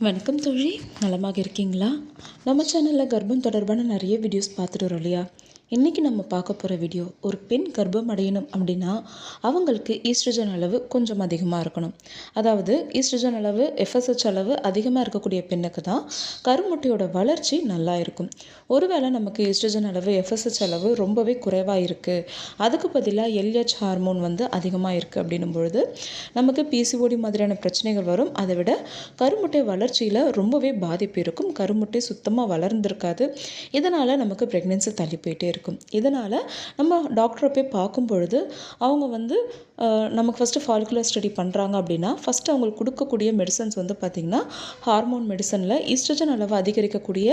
வணக்கம் தோழி நலமாக இருக்கீங்களா? நம்ம சேனலில் கர்ப்பம் தொடர்பான நிறைய வீடியோஸ் பார்த்துட்டு வரோம் இல்லையா? இன்றைக்கி நம்ம பார்க்க போகிற வீடியோ ஒரு பெண் கர்ப்பம் அடையணும் அப்படின்னா அவங்களுக்கு ஈஸ்ட்ரஜன் அளவு கொஞ்சம் அதிகமாக இருக்கணும். அதாவது ஈஸ்ட்ரஜன் அளவு எஃப்எஸ்ஹெச் அளவு அதிகமாக இருக்கக்கூடிய பெண்ணுக்கு தான் கருமுட்டையோட வளர்ச்சி நல்லா இருக்கும். ஒருவேளை நமக்கு ஈஸ்ட்ரஜன் அளவு எஃப்எஸ்ஹெச் அளவு ரொம்பவே குறைவாக இருக்குது அதுக்கு பதிலாக எல்ஹெச் ஹார்மோன் வந்து அதிகமாக இருக்குது அப்படின்னும் பொழுது நமக்கு பிசிஓடி மாதிரியான பிரச்சனைகள் வரும். அதை விட கருமுட்டை வளர்ச்சியில் ரொம்பவே பாதிப்பு இருக்கும். கருமுட்டை சுத்தமாக வளர்ந்துருக்காது. இதனால் நமக்கு ப்ரெக்னென்சி தள்ளி போயிட்டே இருக்கும். இருக்கும். இதனால் நம்ம டாக்டரை போய் பார்க்கும் பொழுது அவங்க வந்து நமக்கு ஃபஸ்ட்டு ஃபாலிகுலர் ஸ்டடி பண்ணுறாங்க அப்படின்னா ஃபஸ்ட்டு அவங்களுக்கு கொடுக்கக்கூடிய மெடிசன்ஸ் வந்து பார்த்திங்கன்னா ஹார்மோன் மெடிசனில் ஈஸ்ட்ரஜன் அளவை அதிகரிக்கக்கூடிய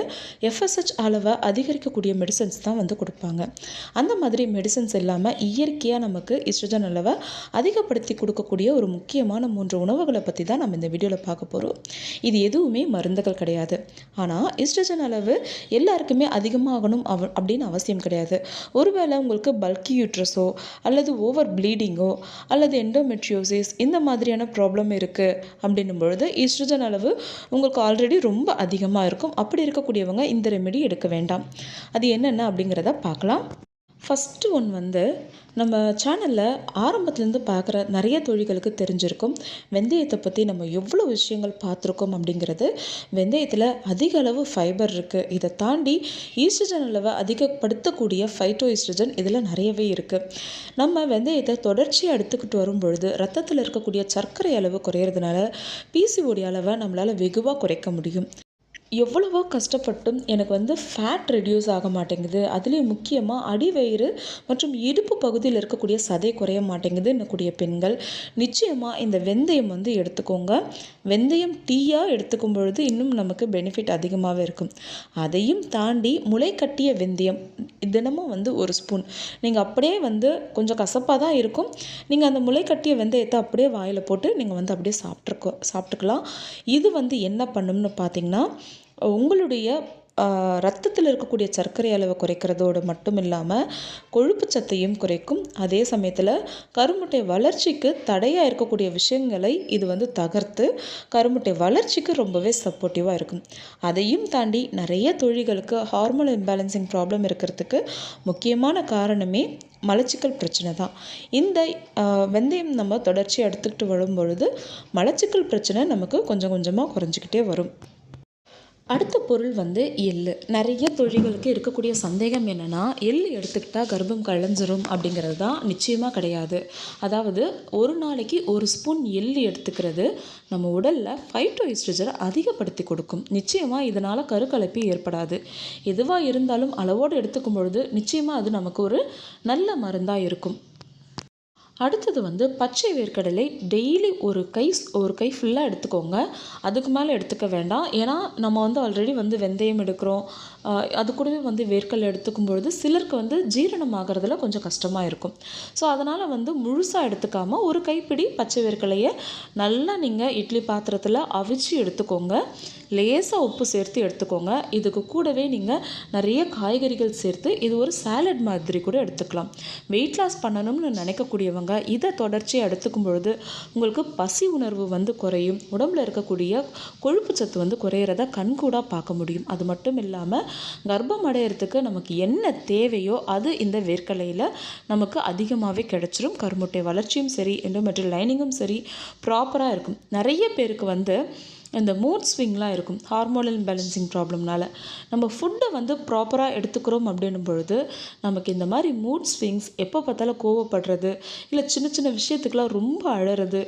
எஃப்எஸ்ஹெச் அளவை அதிகரிக்கக்கூடிய மெடிசன்ஸ் தான் வந்து கொடுப்பாங்க. அந்த மாதிரி மெடிசன்ஸ் இல்லாமல் இயற்கையாக நமக்கு ஈஸ்ட்ரஜன் அளவை அதிகப்படுத்தி கொடுக்கக்கூடிய ஒரு முக்கியமான மூன்று உணவுகளை பற்றி தான் நம்ம இந்த வீடியோவில் பார்க்க போகிறோம் இது எதுவுமே மருந்துகள் கிடையாது. ஆனால் ஈஸ்ட்ரஜன் அளவு எல்லாருக்குமே அதிகமாகணும் அவ அப்படின்னு அவசியம் கிடையாது. கிடையாது. ஒருவேளை உங்களுக்கு பல்கி யூட்ரஸோ அல்லது ஓவர் ப்ளீடிங்கோ அல்லது எண்டோமெட்ரியோசிஸ் இந்த மாதிரியான ப்ராப்ளம் இருக்குது அப்படின்னும் பொழுது ஈஸ்ட்ரஜன் அளவு உங்களுக்கு ஆல்ரெடி ரொம்ப அதிகமாக இருக்கும். அப்படி இருக்கக்கூடியவங்க இந்த ரெமெடி எடுக்க வேண்டாம். அது என்னென்ன அப்படிங்கிறத பார்க்கலாம். ஃபஸ்ட்டு ஒன் வந்து நம்ம சேனலில் ஆரம்பத்துலேருந்து பார்க்குற நிறைய தொழில்களுக்கு தெரிஞ்சிருக்கும். வெந்தயத்தை பற்றி நம்ம எவ்வளோ விஷயங்கள் பார்த்துருக்கோம் அப்படிங்கிறது வெந்தயத்தில் அதிக அளவு ஃபைபர் இருக்குது இதை தாண்டி ஈஸ்ட்ரஜன் அளவை அதிகப்படுத்தக்கூடிய ஃபைட்டோ ஈஸ்ட்ரஜன் இதில் நிறையவே இருக்குது நம்ம வெந்தயத்தை தொடர்ச்சியாக எடுத்துக்கிட்டு வரும் பொழுது ரத்தத்தில் இருக்கக்கூடிய சர்க்கரை அளவு குறையிறதுனால பிசிஓடி அளவை நம்மளால் வெகுவாக குறைக்க முடியும். எவ்வளவோ கஷ்டப்பட்டும் எனக்கு வந்து ஃபேட் ரெடியூஸ் ஆக மாட்டேங்குது. அதுலேயும் முக்கியமாக அடிவயிறு மற்றும் இடுப்பு பகுதியில் இருக்கக்கூடிய சதை குறைய மாட்டேங்குது என்னக்கூடிய பெண்கள் நிச்சயமாக இந்த வெந்தயம் வந்து எடுத்துக்கோங்க. வெந்தயம் டீயாக எடுத்துக்கும் பொழுது இன்னும் நமக்கு பெனிஃபிட் அதிகமாகவே இருக்கும். அதையும் தாண்டி முளை கட்டிய வெந்தயம் தினமும் வந்து ஒரு ஸ்பூன் நீங்கள் அப்படியே வந்து கொஞ்சம் கசப்பாக தான் இருக்கும். நீங்கள் அந்த முளைக்கட்டியை வெந்தயத்தை அப்படியே வாயில் போட்டு நீங்கள் வந்து அப்படியே சாப்பிட்ருக்கோ சாப்பிட்டுக்கலாம். இது வந்து என்ன பண்ணும்னு பார்த்தீங்கன்னா உங்களுடைய ரத்தத்தில் இருக்கக்கூடிய சர்க்கரை அளவை குறைக்கிறதோடு மட்டும் இல்லாமல் கொழுப்பு சத்தையும் குறைக்கும். அதே சமயத்தில் கருமுட்டை வளர்ச்சிக்கு தடையாக இருக்கக்கூடிய விஷயங்களை இது வந்து தகர்த்து கருமுட்டை வளர்ச்சிக்கு ரொம்பவே சப்போர்ட்டிவாக இருக்கும். அதையும் தாண்டி நிறைய தொழில்களுக்கு ஹார்மோன் இம்பேலன்சிங் ப்ராப்ளம் இருக்கிறதுக்கு முக்கியமான காரணமே மலச்சிக்கல் பிரச்சனை தான். இந்த வெந்தயம் நம்ம தொடர்ச்சியாக எடுத்துக்கிட்டு வரும் பொழுது மலச்சிக்கல் பிரச்சனை நமக்கு கொஞ்சம் கொஞ்சமாக குறைஞ்சிக்கிட்டே வரும். அடுத்த பொருள் வந்து எள்ளு. நிறைய தொழில்களுக்கு இருக்கக்கூடிய சந்தேகம் என்னென்னா எள் எடுத்துக்கிட்டால் கர்ப்பம் கலைஞ்சிரும் அப்படிங்கிறது தான் நிச்சயமாக கிடையாது. அதாவது ஒரு நாளைக்கு ஒரு ஸ்பூன் எள் எடுத்துக்கிறது நம்ம உடலில் ஃபைட்டோ ஈஸ்ட்ரஜனை அதிகப்படுத்தி கொடுக்கும். நிச்சயமாக இதனால் கருக்கலைப்பு ஏற்படாது. எதுவாக இருந்தாலும் அளவோடு எடுத்துக்கும் பொழுது நிச்சயமாக அது நமக்கு ஒரு நல்ல மருந்தாக இருக்கும். அடுத்தது வந்து பச்சை வேர்க்கடலை டெய்லி ஒரு கை ஒரு கை ஃபுல்லாக எடுத்துக்கோங்க. அதுக்கு மேலே எடுத்துக்க வேண்டாம். ஏன்னா நம்ம வந்து ஆல்ரெடி வந்து வெந்தயம் எடுக்கிறோம். அது கூடவே வந்து வேர்க்கடலை எடுத்துக்கும் பொழுது சிலருக்கு வந்து ஜீரணம் ஆகிறதுல கொஞ்சம் கஷ்டமாக இருக்கும். ஸோ அதனால் வந்து முழுசாக எடுத்துக்காமல் ஒரு கைப்பிடி பச்சை வேர்க்கடலையை நல்லா நீங்கள் இட்லி பாத்திரத்தில் அவிச்சு எடுத்துக்கோங்க. லேசாக உப்பு சேர்த்து எடுத்துக்கோங்க. இதுக்கு கூடவே நீங்கள் நிறைய காய்கறிகள் சேர்த்து இது ஒரு சாலட் மாதிரி கூட எடுத்துக்கலாம். வெயிட் லாஸ் பண்ணணும்னு நினைக்கக்கூடியவங்க இதை தொடர்ச்சியாக எடுத்துக்கும் பொழுது உங்களுக்கு பசி உணர்வு வந்து குறையும். உடம்புல இருக்கக்கூடிய கொழுப்பு சத்து வந்து குறையிறத கண்கூடாக பார்க்க முடியும். அது மட்டும் இல்லாமல் கர்ப்பம் அடையிறதுக்கு நமக்கு என்ன தேவையோ அது இந்த வேர்க்கலையில் நமக்கு அதிகமாகவே கிடைச்சிரும். கருமுட்டை வளர்ச்சியும் சரி எண்டோமெட்ரியல் லைனிங்கும் சரி ப்ராப்பராக இருக்கும். நிறைய பேருக்கு வந்து இந்த மூட் ஸ்விங்லாம் இருக்கும். ஹார்மோனல் பேலன்சிங் ப்ராப்ளம்னால நம்ம ஃபுட்டை வந்து ப்ராப்பராக எடுத்துக்கிறோம் அப்படின்னும் பொழுது நமக்கு இந்த மாதிரி மூட் ஸ்விங்ஸ் எப்போ பார்த்தாலும் கோவப்படுறது இல்லை சின்ன சின்ன விஷயத்துக்கெலாம் ரொம்ப அழறது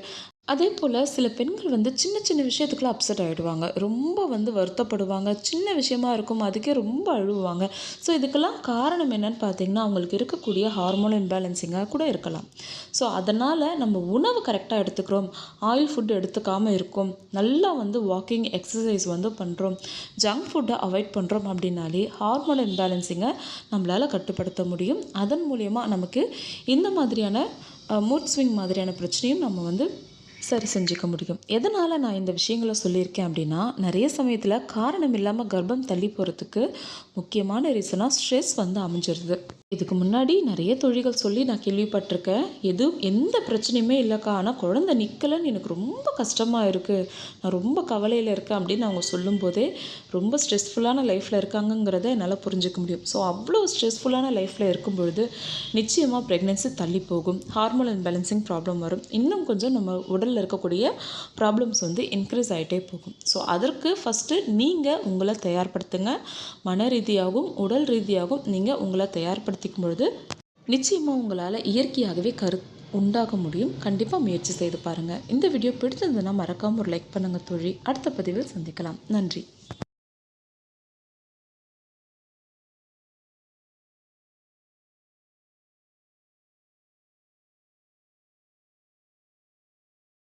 அதே போல் சில பெண்கள் வந்து சின்ன சின்ன விஷயத்துக்குலாம் அப்செட் ஆகிடுவாங்க ரொம்ப வந்து வருத்தப்படுவாங்க. சின்ன விஷயமா இருக்கும் அதுக்கே ரொம்ப அழுவாங்க ஸோ இதுக்கெல்லாம் காரணம் என்னன்னு பார்த்தீங்கன்னா அவங்களுக்கு இருக்கக்கூடிய ஹார்மோன் இம்பேலன்சிங்காக கூட இருக்கலாம். ஸோ அதனால் நம்ம உணவு கரெக்டாக எடுத்துக்கிறோம். ஆயில் ஃபுட் எடுத்துக்காமல் இருக்கும். நல்லா வந்து வாக்கிங் எக்ஸசைஸ் வந்து பண்ணுறோம் ஜங்க் ஃபுட்டை அவாய்ட் பண்ணுறோம் அப்படின்னாலே ஹார்மோன் இம்பேலன்சிங்கை நம்மளால் கட்டுப்படுத்த முடியும். அதன் மூலயமா நமக்கு இந்த மாதிரியான மூட் ஸ்விங் மாதிரியான பிரச்சனையும் நம்ம வந்து சரி செஞ்சுக்க முடியும். எதனால் நான் இந்த விஷயங்களை சொல்லியிருக்கேன் அப்படின்னா நிறைய சமயத்தில் காரணம் இல்லாமல் கர்ப்பம் தள்ளி போகிறதுக்கு முக்கியமான ரீசனாக ஸ்ட்ரெஸ் வந்து அமைஞ்சிருது. இதுக்கு முன்னாடி நிறைய தொழில்கள் சொல்லி நான் கேள்விப்பட்டிருக்கேன். எதுவும் எந்த பிரச்சனையுமே இல்லைக்கா. ஆனால் குழந்த நிற்கலன்னு எனக்கு ரொம்ப கஷ்டமாக இருக்குது நான் ரொம்ப கவலையில் இருக்கேன் அப்படின்னு அவங்க சொல்லும்போதே ரொம்ப ஸ்ட்ரெஸ்ஃபுல்லான லைஃப்பில் இருக்காங்கங்கிறத என்னால் புரிஞ்சுக்க முடியும். ஸோ அவ்வளோ ஸ்ட்ரெஸ்ஃபுல்லான லைஃப்பில் இருக்கும் பொழுது நிச்சயமாக ப்ரெக்னென்சி தள்ளி போகும். ஹார்மோன் பேலன்சிங் ப்ராப்ளம் வரும். இன்னும் கொஞ்சம் நம்ம உடலில் இருக்கக்கூடிய ப்ராப்ளம்ஸ் வந்து இன்க்ரீஸ் ஆகிட்டே போகும். ஸோ அதற்கு ஃபஸ்ட்டு நீங்கள் உங்களை தயார்படுத்துங்க. மன ரீதியாகவும் உடல் ரீதியாகவும் நீங்கள் உங்களை பயன்படுத்திக்கும் பொழுது நிச்சயமாக உங்களால் இயற்கையாகவே கரு உண்டாக முடியும். கண்டிப்பாக முயற்சி செய்து பாருங்கள் இந்த வீடியோ பிடிச்சிருந்ததுன்னா மறக்காமல் ஒரு லைக் பண்ணுங்கள் தோழி. அடுத்த பதிவில் சந்திக்கலாம். நன்றி.